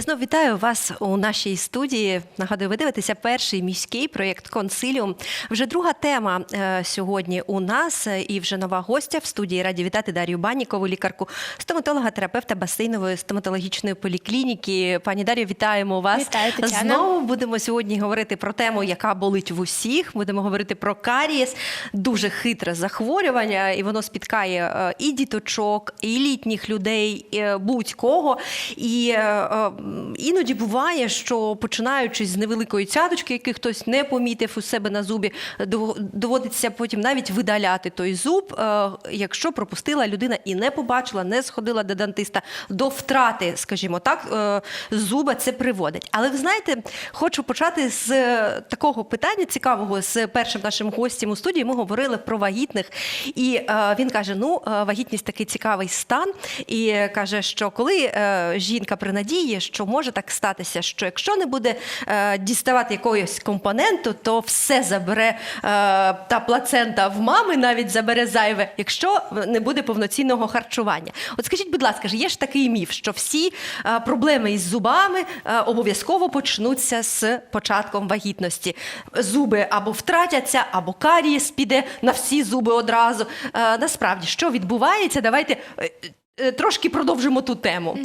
Я знову вітаю вас у нашій студії. Нагадую, ви дивитеся перший міський проєкт Консиліум. Вже друга тема е, сьогодні у нас е, і вже нова гостя в студії. Раді вітати Дар'ю Баннікову, лікарку стоматолога, терапевта басейнової стоматологічної поліклініки. Пані Дар'ю, вітаємо вас. Вітаю, Тетяна. Знову будемо сьогодні говорити про тему, яка болить в усіх. Будемо говорити про карієс, дуже хитре захворювання, і воно спіткає е, і діточок, і літніх людей, і, будь-кого. І іноді буває, що починаючи з невеликої цяточки, яку хтось не помітив у себе на зубі, доводиться потім навіть видаляти той зуб, е, якщо пропустила людина і не побачила, не сходила до дантиста, до втрати, скажімо так, е, зуба це приводить. Але ви знаєте, хочу почати з такого питання цікавого з першим нашим гостем у студії. Ми говорили про вагітних, і е, він каже: ну, вагітність такий цікавий стан, і каже, що коли жінка при надії, що може так статися, що якщо не буде е, діставати якогось компоненту, то все забере е, та плацента в мами, навіть забере зайве, якщо не буде повноцінного харчування. От скажіть, будь ласка, є ж такий міф, що всі е, проблеми із зубами е, обов'язково почнуться з початком вагітності. Зуби або втратяться, або карієс піде на всі зуби одразу. Е, Насправді, що відбувається? Давайте е, трошки продовжимо ту тему.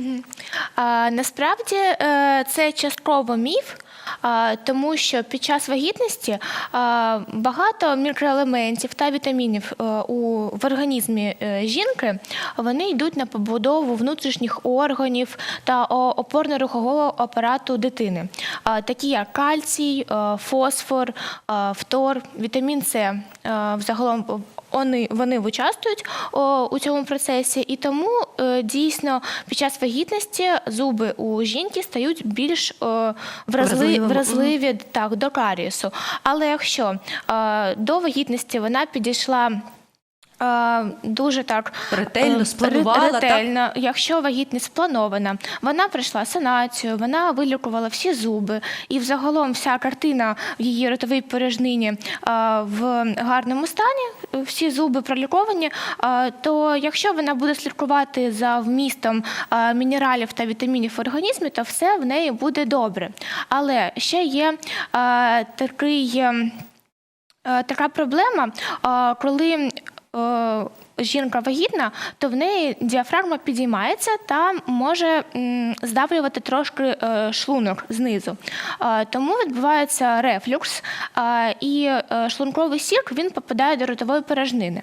А, насправді е, це частково міф. Тому що під час вагітності багато мікроелементів та вітамінів е, у в організмі е, жінки вони йдуть на побудову внутрішніх органів та опорно-рухового апарату дитини, такі як кальцій, е, фосфор, е, фтор, вітамін С. е, Взагалом вони, вони участвують о, у цьому процесі, і тому е, дійсно під час вагітності зуби у жінки стають більш е, вразли, вразливі так, до карієсу. Але якщо е, до вагітності вона підійшла. Е, Дуже так Ретельно, е, спланувала, так? Якщо вагітність спланована, вона пройшла санацію, вона вилікувала всі зуби, і взагалом вся картина в її ротовій порожнині е, в гарному стані, всі зуби проліковані. е, То якщо вона буде слідкувати за вмістом е, мінералів та вітамінів в організмі, то все в неї буде добре. Але ще є е, такий. е, Е, Така проблема, коли жінка вагітна, то в неї діафрагма підіймається та може здавлювати трошки е, шлунок знизу. Е, Тому відбувається рефлюкс, е, і е, шлунковий сік він попадає до ротової порожнини.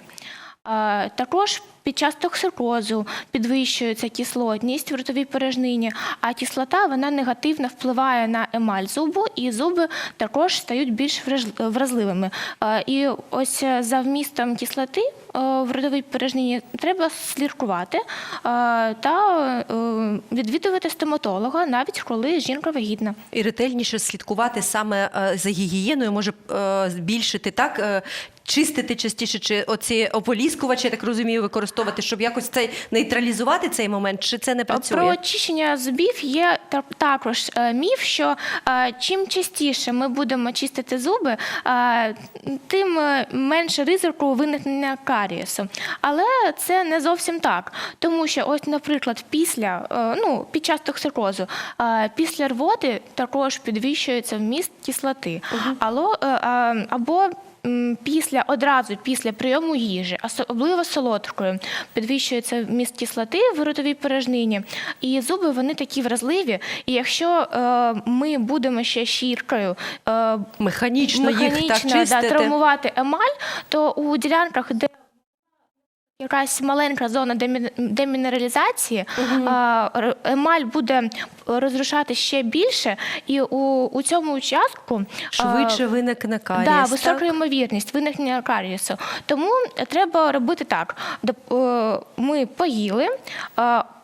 Також під час токсикозу підвищується кислотність в ротовій порожнині, а кислота вона негативно впливає на емаль зубу, і зуби також стають більш вразливими. І ось е, за вмістом кислоти е, в ротовій порожнині треба слідкувати е, та відвідувати стоматолога, навіть коли жінка вагітна. І ретельніше слідкувати саме за гігієною, може збільшити так. Чистити частіше, чи оці ополіскувачі, я так розумію, використовувати, щоб якось цей нейтралізувати цей момент, чи це не працює? Про очищення зубів є та- також е, міф, що е, чим частіше ми будемо чистити зуби, е, тим менше ризику виникнення карієсу. Але це не зовсім так, тому що, ось, наприклад, після ну, під час токсикозу, після рвоти також підвищується вміст кислоти. Е, або Після одразу після прийому їжі, особливо солодкою, підвищується вміст кислоти в ротовій порожнині, і зуби вони такі вразливі. І якщо е, ми будемо ще щіркою е, Механічно, їх так механічно да, травмувати емаль, то у ділянках, де якась маленька зона демі- демінералізації, угу. емаль буде розрушати ще більше, і у, у цьому участку Швидше виникне карієс. Да, так? висока ймовірність виникнення карієсу. Тому треба робити так: е, ми поїли,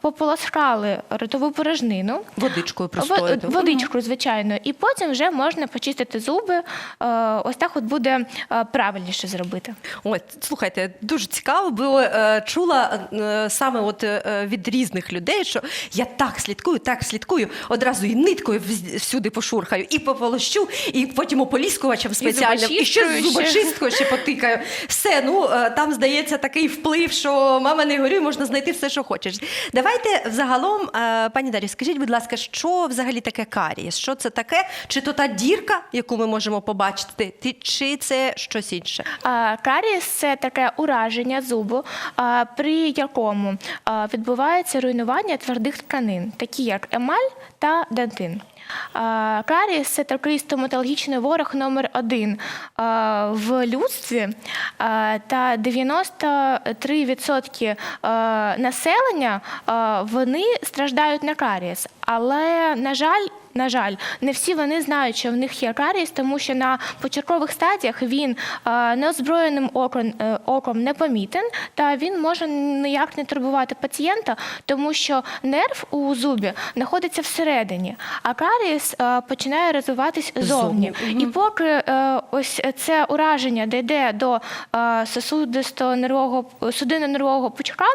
пополоскали ротову порожнину. Водичкою Во- простою. Водичкою, звичайно, і потім вже можна почистити зуби. Е, Ось так от буде е, правильніше зробити. Ой, слухайте, дуже цікаво, бо е, чула саме от від різних людей, що я так слідкую, так слідкую, одразу і ниткою всюди пошурхаю, і пополощу, і потім ополіскувачем спеціальним, і ще зубочисткою ще. зубочисткою ще потикаю. Все, ну там здається такий вплив, що мама не горюй, можна знайти все, що хочеш. Давай давайте взагалом, е, пані Дарі, скажіть, будь ласка, що взагалі таке карієс? Що це таке? Чи то та дірка, яку ми можемо побачити, ти- чи це щось інше? Каріс це таке ураження зубу, при якому відбувається руйнування твердих тканин, такі як емаль та дентин. А, Карієс це такий стоматологічний ворог номер один в людстві, та 93% населення вони страждають на каріс. Але, на жаль, на жаль, не всі вони знають, що в них є карієс, тому що на початкових стадіях він е, неозброєним оком, е, оком не помітен, та він може ніяк не турбувати пацієнта, тому що нерв у зубі знаходиться всередині, а карієс е, починає розвиватись зовні. І поки ось це ураження дійде до сосудисто нервового судинно-нервового пучка,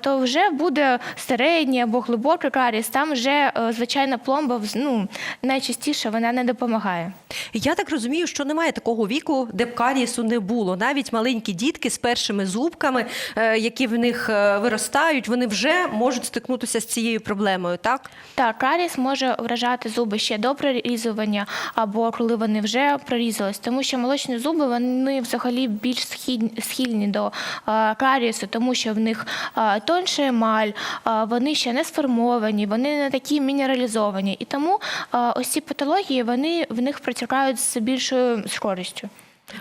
то вже буде середній або глибокий карієс. Там вже звичайна пломба вз- ну, найчастіше вона не допомагає. Я так розумію, що немає такого віку, де б карієсу не було. Навіть маленькі дітки з першими зубками, е, які в них е, виростають, вони вже можуть стикнутися з цією проблемою, так? Так, карієс може вражати зуби ще до прорізування або коли вони вже прорізались, тому що молочні зуби вони взагалі більш схильні до е, карієсу, тому що в них тонша емаль, вони ще не сформовані, вони не такі мінералізовані. І тому ось ці патології вони в них протікають з більшою скоростю.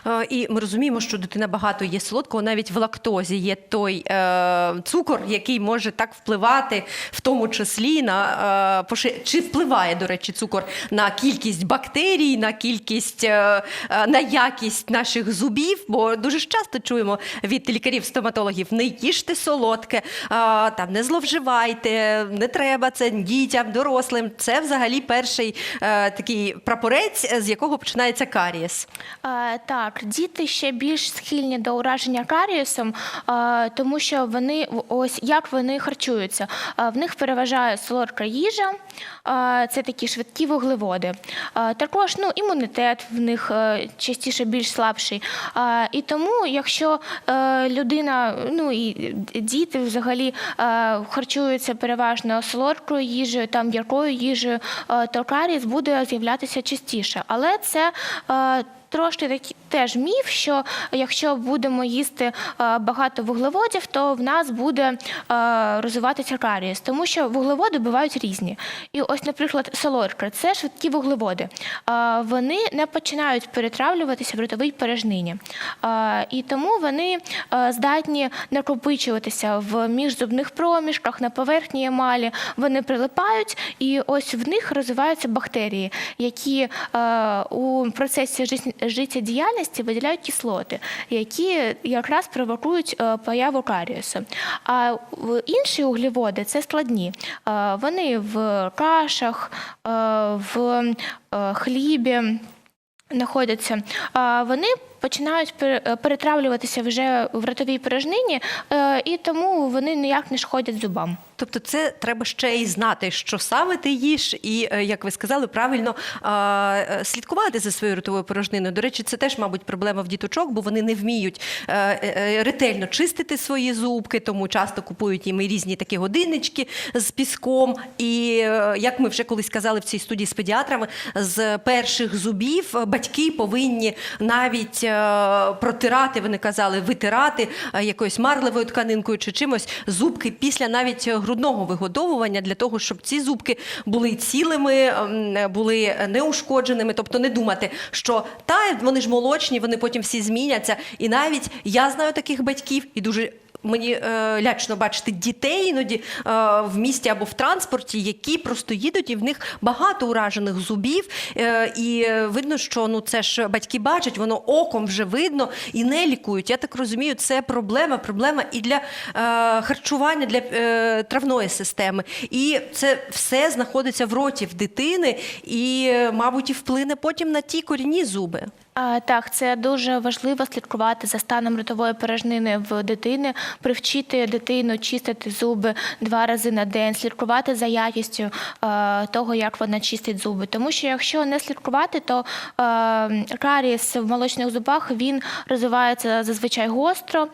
Е, І ми розуміємо, що дитина багато є солодкого, навіть в лактозі є той е, цукор, який може так впливати, в тому числі на е, чи впливає, до речі, цукор на кількість бактерій, на кількість е, е, на якість наших зубів. Бо дуже часто чуємо від лікарів-стоматологів: не їжте солодке, е, там не зловживайте, не треба це дітям, дорослим. Це взагалі перший е, такий прапорець, з якого починається карієс. Е, Так, діти ще більш схильні до ураження карієсом, тому що вони ось як вони харчуються. В них переважає солодка їжа, це такі швидкі вуглеводи. Також ну, імунітет в них е, частіше більш слабший. І тому, якщо е, людина, ну і діти взагалі е, харчуються переважно солодкою їжею та м'якою їжею, то карієс буде з'являтися частіше. Але це Трошки такі теж міф, що якщо будемо їсти е, багато вуглеводів, то в нас буде е, розвиватися карієс, тому що вуглеводи бувають різні. І ось, наприклад, солодка це швидкі вуглеводи. Е, Вони не починають перетравлюватися в ротовій порожнині. І тому вони здатні накопичуватися в міжзубних проміжках, на поверхні емалі. Вони прилипають, і ось в них розвиваються бактерії, які у процесі життєдіяльності виділяють кислоти, які якраз провокують е, появу карієсу. А інші углеводи це складні. Е, Вони в кашах, е, в хлібі знаходяться. Вони починають е, перетравлюватися вже в ротовій порожнині, е, і тому вони ніяк не шкодять зубам. Тобто, це треба ще й знати, що саме ти їш, і е, як ви сказали, правильно слідкувати за своєю ротовою порожниною. До речі, це теж, мабуть, проблема в діточок, бо вони не вміють ретельно чистити свої зубки, тому часто купують їм і різні такі годиннички з піском. І як ми вже колись казали в цій студії з педіатрами, з перших зубів батьки повинні навіть протирати, вони казали, витирати е, якоюсь марливою тканинкою чи чимось зубки після навіть грудного вигодовування для того, щоб ці зубки були цілими, ем, були неушкодженими. Тобто не думати, що та вони ж молочні, вони потім всі зміняться. І навіть я знаю таких батьків і дуже. Мені е, лячно бачити дітей іноді е, в місті або в транспорті, які просто їдуть, і в них багато уражених зубів. Е, і видно, що ну це ж батьки бачать, воно оком вже видно і не лікують. Я так розумію, це проблема, проблема і для е, харчування, для е, травної системи. І це все знаходиться в роті в дитини, і, е, мабуть, і вплине потім на ті корінні зуби. Так, це дуже важливо слідкувати за станом ротової порожнини в дитини, привчити дитину чистити зуби два рази на день, слідкувати за якістю того, як вона чистить зуби. Тому що якщо не слідкувати, то карієс в молочних зубах він розвивається зазвичай гостро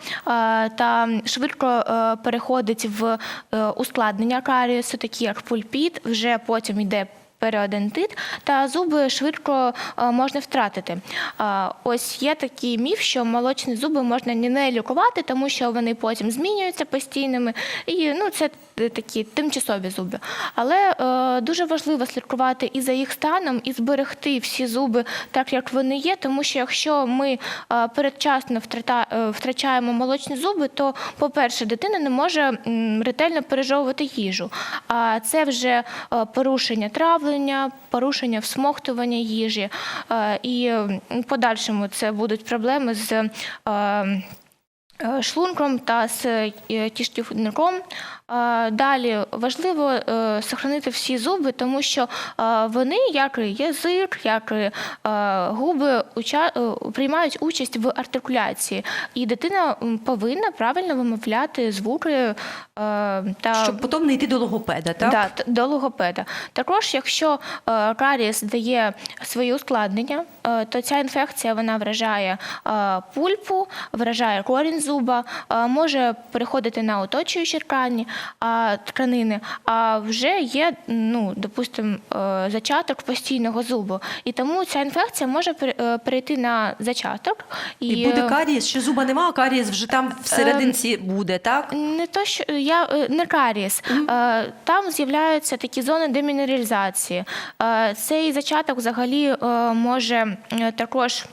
та швидко переходить в е, ускладнення карієсу, такі як пульпіт, вже потім йде періодонтит, та зуби швидко е, можна втратити. Е, Ось є такий міф, що молочні зуби можна не лікувати, тому що вони потім змінюються постійними, і ну це такі тимчасові зуби. Але е, дуже важливо слідкувати і за їх станом, і зберегти всі зуби так, як вони є, тому що якщо ми е, передчасно втрата- е, втрачаємо молочні зуби, то, по-перше, дитина не може м, ретельно пережовувати їжу. А це вже е, порушення травлення, порушення всмоктування їжі. Е, І в подальшому це будуть проблеми з. е, е, Шлунком та з е, кишківником. Е, Далі важливо сохранити всі зуби, тому що вони, як і язик, як і губи, е, приймають участь в артикуляції, і дитина повинна правильно вимовляти звуки е, та Щоб потім не йти до логопеда, так? Да, до логопеда. Також, якщо е, карієс дає свої ускладнення, то ця інфекція вона вражає пульпу, вражає корінь зуба, може переходити на оточуючі ткані, а, тканини, а вже є, ну, допустимо, е, зачаток постійного зубу. І тому ця інфекція може е, перейти на зачаток. І буде е, карієс, ще зуба нема, а карієс вже там всерединці буде, так? Не то, що я не карієс. Е, Там з'являються такі зони демінералізації. Цей зачаток взагалі може також.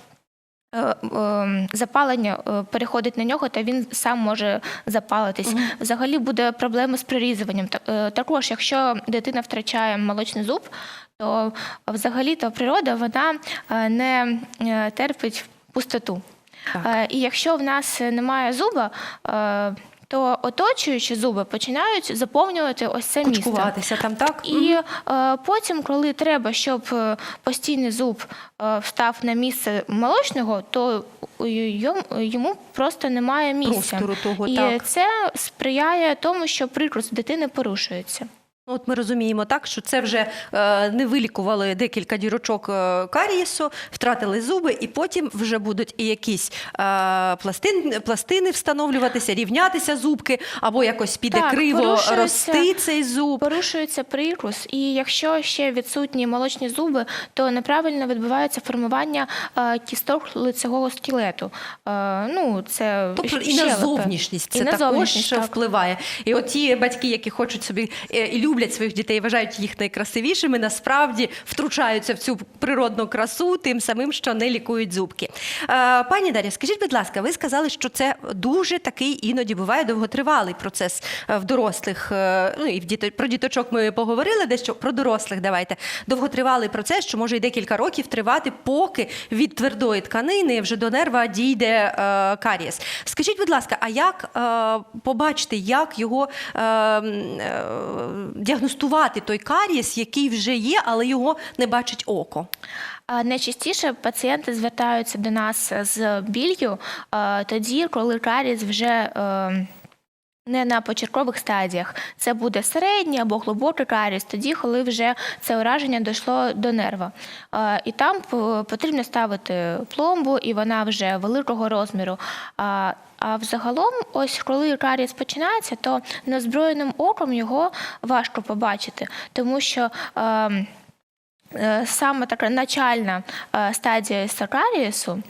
Е, е, Запалення е, переходить на нього, та він сам може запалитись. Взагалі буде проблеми з прирізуванням. Також, якщо дитина втрачає молочний зуб, то взагалі то природа вона не терпить пустоту. Так. І якщо в нас немає зуба, то оточуючі зуби починають заповнювати ось це місце. Кучкуватися там, так? І е, потім, коли треба, щоб е, постійний зуб е, встав на місце молочного, то йому, просто немає місця. Простору того, І так. це сприяє тому, що прикрус дитини порушується. Ну, От ми розуміємо так, що це вже е, не вилікували декілька дірочок е, карієсу, втратили зуби, і потім вже будуть і якісь е, пластин, пластини встановлюватися, рівнятися зубки, або якось піде Так, криво рости цей зуб. Порушується прикус, і якщо ще відсутні молочні зуби, то неправильно відбувається формування е, кісток лицевого скелету. Е, ну, це Тобто і на зовнішність це І на також зовнішність, так. впливає. І от ті батьки, які хочуть собі е, і люблять своїх дітей, вважають їх найкрасивішими, насправді втручаються в цю природну красу, тим самим, що не лікують зубки. Е, Пані Дар'я, скажіть, будь ласка, ви сказали, що це дуже такий іноді буває довготривалий процес е, в дорослих. е, Ну і в діто... про діточок ми поговорили, дещо про дорослих. Давайте довготривалий процес, що може й декілька років тривати, поки від твердої тканини вже до нерва дійде е, карієс. Скажіть, будь ласка, а як е, побачити, як його е, е, діагностувати той карієс, який вже є, але його не бачить око? Найчастіше пацієнти звертаються до нас з біллю е, тоді, коли карієс вже е, не на початкових стадіях. Це буде середній або глибокий карієс, тоді, коли вже це ураження дійшло до нерва. І там потрібно ставити пломбу, і вона вже великого розміру. А взагалом, ось коли каріс починається, то неозброєним оком його важко побачити, тому що. Е, Саме така начальна е, стадія сакарієсу, е,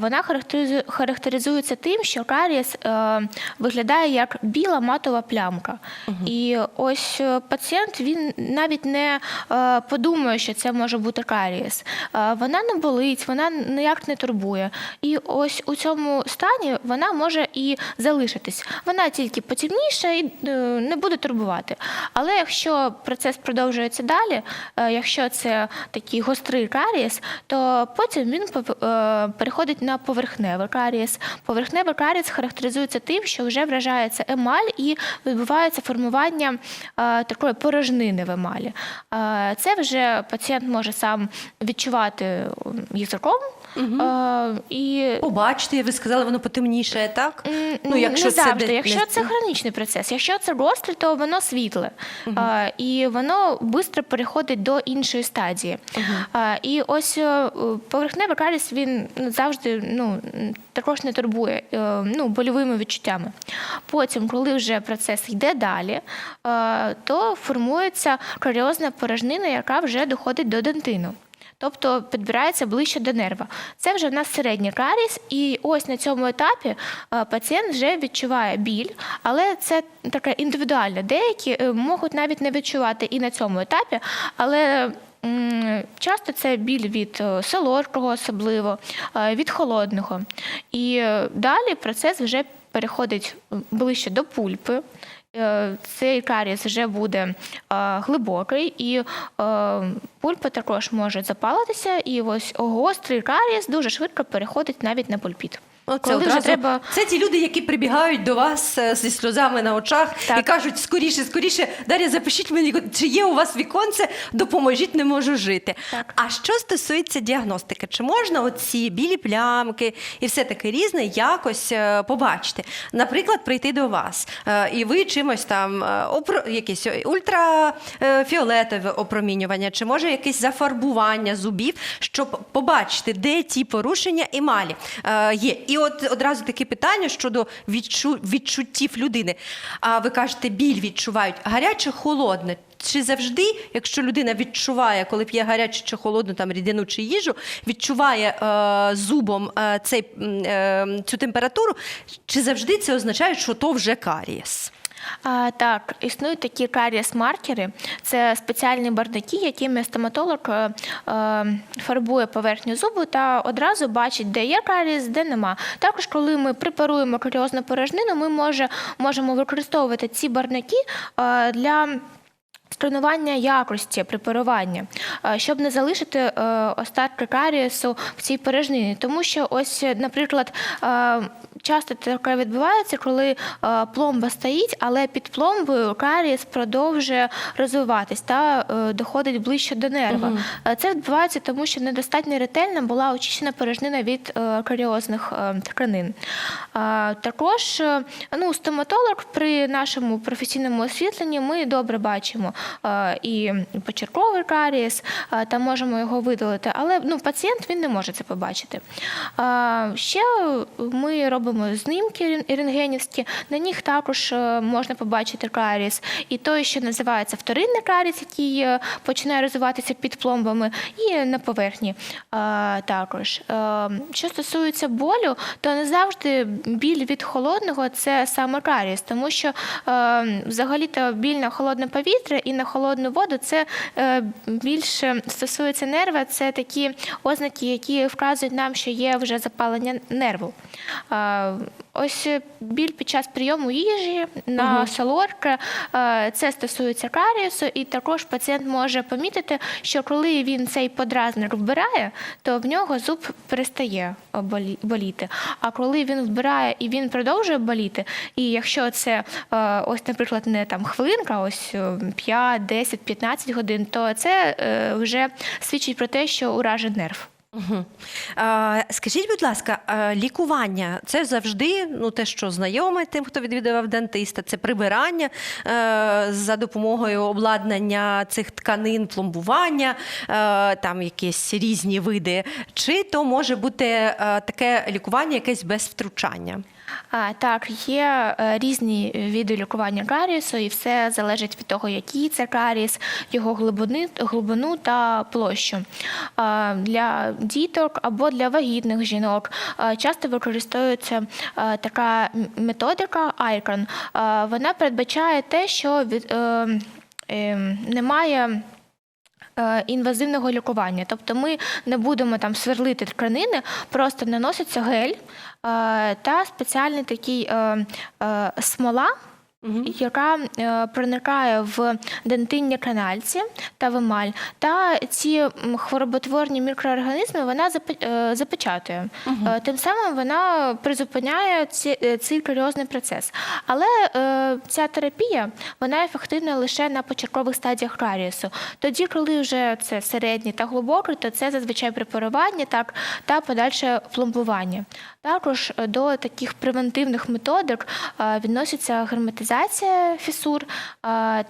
вона характеризує, характеризується тим, що карієс е, виглядає як біла матова плямка. І ось е, пацієнт він навіть не е, подумає, що це може бути карієс. Е, Вона не болить, вона ніяк не турбує. І ось у цьому стані вона може і залишитись. Вона тільки потемніше і е, не буде турбувати. Але якщо процес продовжується далі, е, якщо це такий гострий карієс, то потім він е, переходить на поверхневий карієс. Поверхневий карієс характеризується тим, що вже вражається емаль і відбувається формування е, такої порожнини в емалі. Е, Це вже пацієнт може сам відчувати м, Е, і Побачите, ви сказали, воно потемніше, так? Ну, якщо не це завжди. де- якщо це хронічний процес, якщо це гострий, то воно світле, а, і воно швидко переходить до іншої стадії. А, і ось е, поверхневий каріс він завжди ну, також не турбує е, ну, больовими відчуттями. Потім, коли вже процес йде далі, е, то формується каріозна порожнина, яка вже доходить до дентину. Тобто підбирається ближче до нерва. Це вже в нас середній каріс, і ось на цьому етапі е, пацієнт вже відчуває біль, але це таке індивідуально. Деякі е, можуть навіть не відчувати і на цьому етапі, але часто це біль від е, солодкого, особливо, від холодного. І далі процес вже переходить ближче до пульпи. Е, Цей каріс вже буде е, глибокий, і е, пульпа також може запалитися, і ось гострий каріс дуже швидко переходить навіть на пульпіт. Коли вже одразу- треба Це ті люди, які прибігають до вас е, зі сльозами на очах Так. і кажуть, скоріше, скоріше, Дар'я, запишіть мені, чи є у вас віконце, допоможіть, не можу жити. Так. А що стосується діагностики, чи можна оці білі плямки і все таке різне якось е, побачити? Наприклад, прийти до вас, е, і ви чимось там опро... якесь ультрафіолетове опромінювання, чи може якесь зафарбування зубів, щоб побачити, де ті порушення емалі є. І от одразу таке питання щодо відчу... відчуттів людини. А ви кажете, біль відчувають гаряче, холодне. Чи завжди, якщо людина відчуває, коли п'є гарячу чи холодну там рідину чи їжу, відчуває е, зубом е, цей, е, цю температуру, чи завжди це означає, що то вже карієс? А, так, існують такі каріс-маркери. Це спеціальні бардаки, якими стоматолог е, е, фарбує поверхню зубу та одразу бачить, де є каріс, де нема. Також, коли ми препаруємо каріозну порожнину, ми може, можемо використовувати ці бардаки е, для. Сканування якості препарування, е, щоб не залишити е, остатки карієсу в цій порожнині. Тому що, ось, наприклад, е, часто таке відбувається, коли пломба стоїть, але під пломбою карієс продовжує розвиватись та доходить ближче до нерва. Е, Це відбувається тому, що недостатньо ретельно була очищена порожнина від каріозних тканин. Також ну, стоматолог при нашому професійному освітленні ми добре бачимо і почерковий карієс, е, та можемо його видалити, але ну, пацієнт він не може це побачити. Ще ми робимо знімки рен- рентгенівські, на них також е, можна побачити карієс. І той, що називається вторинний карієс, який е, починає розвиватися під пломбами, і на поверхні е, також. Е, Що стосується болю, то не завжди біль від холодного це саме карієс, тому що е, взагалі-то біль на холодне повітря і на холодну воду це е, більше стосується нерва, це такі ознаки, які вказують нам, що є вже запалення нерву. Ось е, біль під час прийому їжі на солодке, е, це стосується карієсу, і також пацієнт може помітити, що коли він цей подразник вбирає, то в нього зуб перестає болі- боліти. А коли він вбирає і він продовжує боліти, і якщо це е, ось, наприклад, не там хвилинка, ось е, 5, 10, 15 годин, то це вже свідчить про те, що уражен нерв. Угу. А, скажіть, будь ласка, лікування це завжди ну, те, що знайоме тим, хто відвідував дентиста, це прибирання а, за допомогою обладнання цих тканин, пломбування, а, там якісь різні види, чи то може бути а, таке лікування якесь без втручання? Так, є е, різні види лікування карієсу, і все залежить від того, який це карієс, його глибини, глибину та площу. Для діток або для вагітних жінок часто використовується така методика ICON. Вона передбачає те, що від, е, е, немає е, інвазивного лікування. Тобто ми не будемо там сверлити тканини, просто наноситься гель та спеціальний такий е, смола. яка е, проникає в дентинні канальці та в емаль, та ці хвороботворні мікроорганізми вона е, запечатує. Е, Тим самим вона призупиняє ці- цей каріозний процес. Але е, ця терапія вона ефективна лише на початкових стадіях карієсу. Тоді, коли вже це середній та глибокий, то це зазвичай препарування так, та подальше пломбування. Також до таких превентивних методик е, відноситься герметизація фісур е,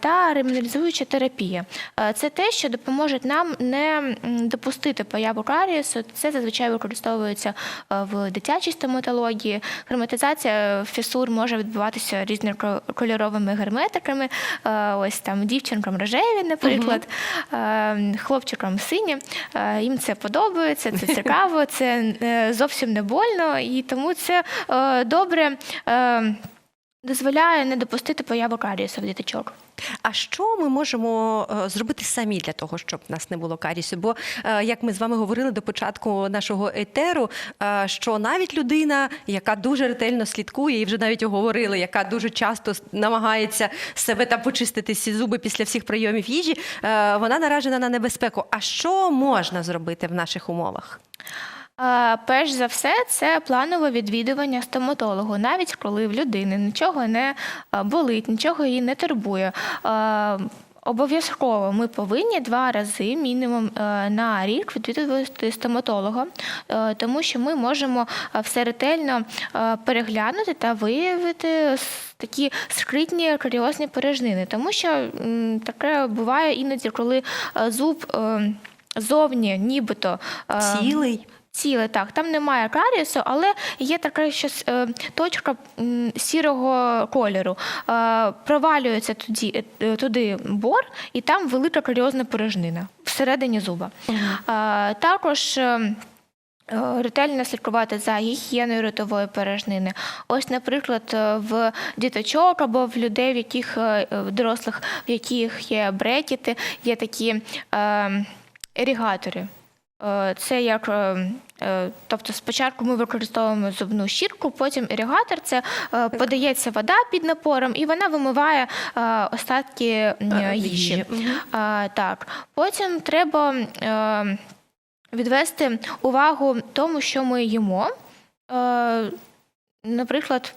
та реміналізуюча терапія. Е, Це те, що допоможе нам не допустити появу карієсу. Це зазвичай використовується е, в дитячій стоматології. Герметизація фісур може відбуватися різнокольоровими герметиками. Ось там дівчинкам рожеві, наприклад, е, хлопчикам сині. Їм це подобається, це цікаво, це зовсім не больно, і тому це добре. Дозволяє не допустити появу карієсу в діточок. А що ми можемо е, зробити самі для того, щоб в нас не було карісу? Бо е, як ми з вами говорили до початку нашого етеру, е, що навіть людина, яка дуже ретельно слідкує, і вже навіть говорили, яка дуже часто намагається себе там почистити всі зуби після всіх прийомів їжі, вона наражена на небезпеку. А що можна зробити в наших умовах? Перш за все, це планове відвідування стоматологу, навіть коли в людини нічого не болить, нічого її не турбує. Обов'язково ми повинні два рази мінімум е, на рік відвідувати стоматолога, е, тому що ми можемо е, все ретельно переглянути та виявити такі скритні каріозні порожнини, тому що таке буває іноді, коли зуб зовні нібито Цілий? Ціле, так, там немає карієсу, але є така щось е, точка сірого кольору. Е, провалюється туди, е, туди бор, і там велика каріозна порожнина всередині зуба. Е, також. Ретельно слідкувати за гігієною ротової порожнини. Ось, наприклад, в діточок або в людей, в яких в дорослих, в яких є брекети, є такі е, ерігатори. Е, Це як, е, е, тобто спочатку ми використовуємо зубну щітку, потім іригатор, це подається вода під напором, і вона вимиває остатки їжі. Так, потім треба відвести увагу тому, що ми їмо. Наприклад,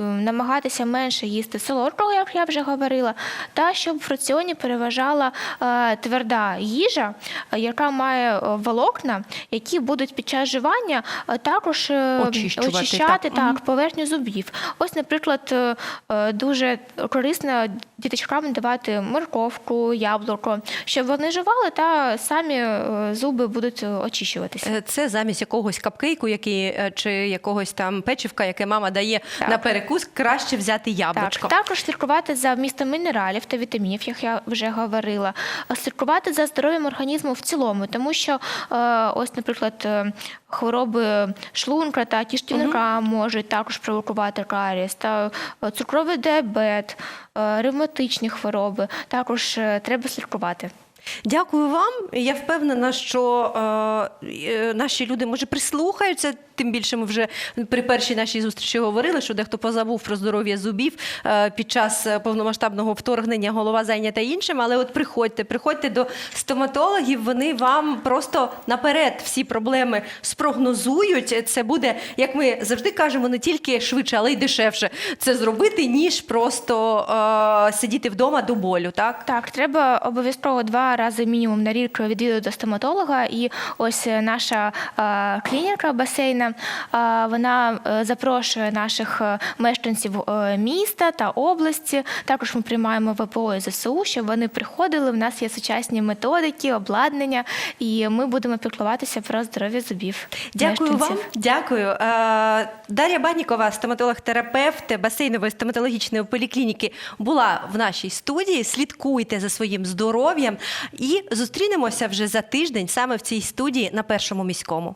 намагатися менше їсти солодкого, як я вже говорила, та щоб в раціоні переважала е, тверда їжа, е, яка має е, волокна, які будуть під час жування е, також е, очищати так. так, поверхню зубів. Ось, наприклад, е, е, дуже корисно діточкам давати морковку, яблуко, щоб вони жували та самі е, зуби будуть е, очищуватися. Е, Це замість якогось капкейку, який, е, чи якогось там печивка, яке мама дає Так. Перекус, краще взяти яблучко. Так, також слідкувати за вмістом мінералів та вітамінів, як я вже говорила, слідкувати за здоров'ям організму в цілому, тому що е, ось, наприклад, е, хвороби шлунка та кишківника можуть також провокувати карієс, та е, цукровий діабет, ревматичні хвороби. Також треба слідкувати. Дякую вам. Я впевнена, що е, е, наші люди може прислухаються. Тим більше ми вже при першій нашій зустрічі говорили, що дехто позабув про здоров'я зубів е, під час е, повномасштабного вторгнення, голова зайнята іншим. Але от приходьте, приходьте до стоматологів. Вони вам просто наперед всі проблеми спрогнозують. Це буде, як ми завжди кажемо, не тільки швидше, але й дешевше це зробити, ніж просто е, сидіти вдома до болю. Так Так, треба обов'язково два рази мінімум на рік відвідувати до стоматолога. І ось е, наша е, клініка басейна, е, вона запрошує наших мешканців міста та області. Також ми приймаємо ВПО і ЗСУ, щоб вони приходили. У нас є сучасні методики, обладнання, і ми будемо піклуватися про здоров'я зубів. Дякую вам. Дякую. Дар'я Баннікова, стоматолог-терапевт басейнової стоматологічної поліклініки, була в нашій студії. Слідкуйте за своїм здоров'ям і зустрінемося вже за тиждень саме в цій студії на першому міському.